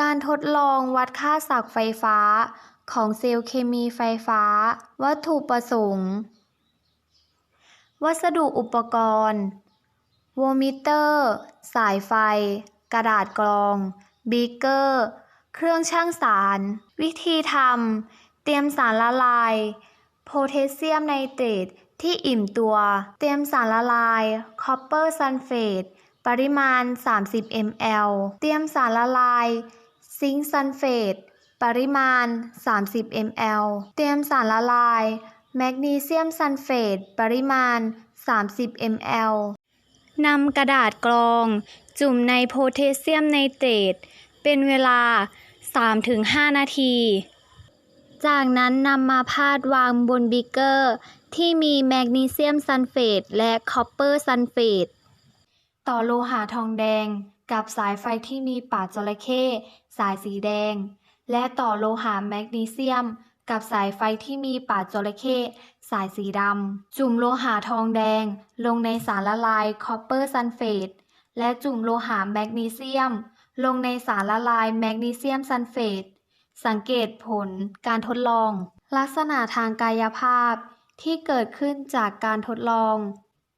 การทดลองวัดค่าศักย์ไฟฟ้า ของเซลล์เคมีไฟฟ้า วัตถุประสงค์ วัสดุอุปกรณ์โวลต์มิเตอร์ สายไฟ กระดาษกรอง บีเกอร์ เครื่องชั่งสาร วิธีทำ เตรียมสารละลาย โพแทสเซียมไนเตรตที่อิ่มตัว เตรียมสารละลาย คอปเปอร์ซัลเฟต ปริมาณ 30 ml เตรียมสารละลาย ซิงค์ซัลเฟต ปริมาณ 30 ml เตรียมสารละลาย แมกนีเซียมซัลเฟต ปริมาณ 30 ml นำกระดาษกรอง จุ่มในโพแทสเซียมไนเตรต เป็นเวลา 3-5 นาที จากนั้นนำมาพาดวางบนบีเกอร์ ที่มีแมกนีเซียมซัลเฟตและคอปเปอร์ซัลเฟต ต่อโลหะทองแดง กับสายไฟที่มีปากจระเข้สายสีแดง และต่อโลหะแมกนีเซียม กับสายไฟที่มีปากจระเข้สายสีดำ จุ่มโลหะทองแดง ลงในสารละลายคอปเปอร์ซัลเฟตและจุ่มโลหะแมกนีเซียม ลงในสารละลายแมกนีเซียมซัลเฟตสังเกตผลการทดลอง ลักษณะทางกายภาพที่เกิดขึ้นจากการทดลอง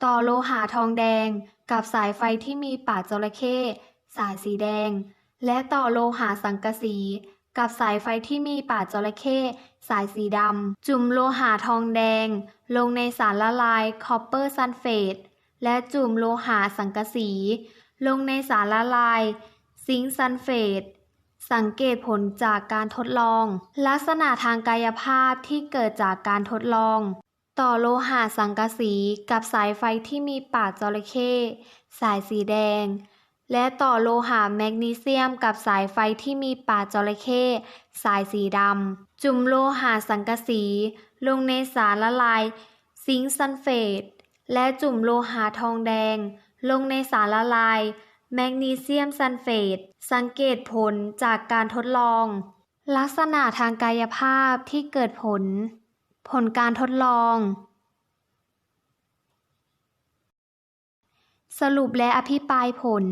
ต่อโลหะทองแดงกับสายไฟที่มีปากจระเข้สายสีแดง และต่อโลหะสังกะสี กับสายไฟที่มีปากจระเข้สายสีดำ จุ่มโลหะทองแดง ลงในสารละลายคอปเปอร์ซัลเฟตและจุ่มโลหะสังกะสี ลงในสารละลาย ซิงค์ซัลเฟตสังเกตผลจากการทดลอง ลักษณะทางกายภาพที่เกิดจากการทดลอง ต่อโลหะสังกะสีกับสายไฟที่มีปากจระเข้สายสีแดง และต่อโลหะแมกนีเซียมกับสายไฟที่มีปากจระเข้สายสีดำจุ่มโลหะสังกะสี ลงในสารละลาย ซิงค์ซัลเฟต และจุ่มโลหะทองแดง ลงในสารละลาย แมกนีเซียมซัลเฟต สังเกตผลจากการทดลอง ลักษณะทางกายภาพที่เกิดผล ผลการทดลอง สรุปและอภิปรายผล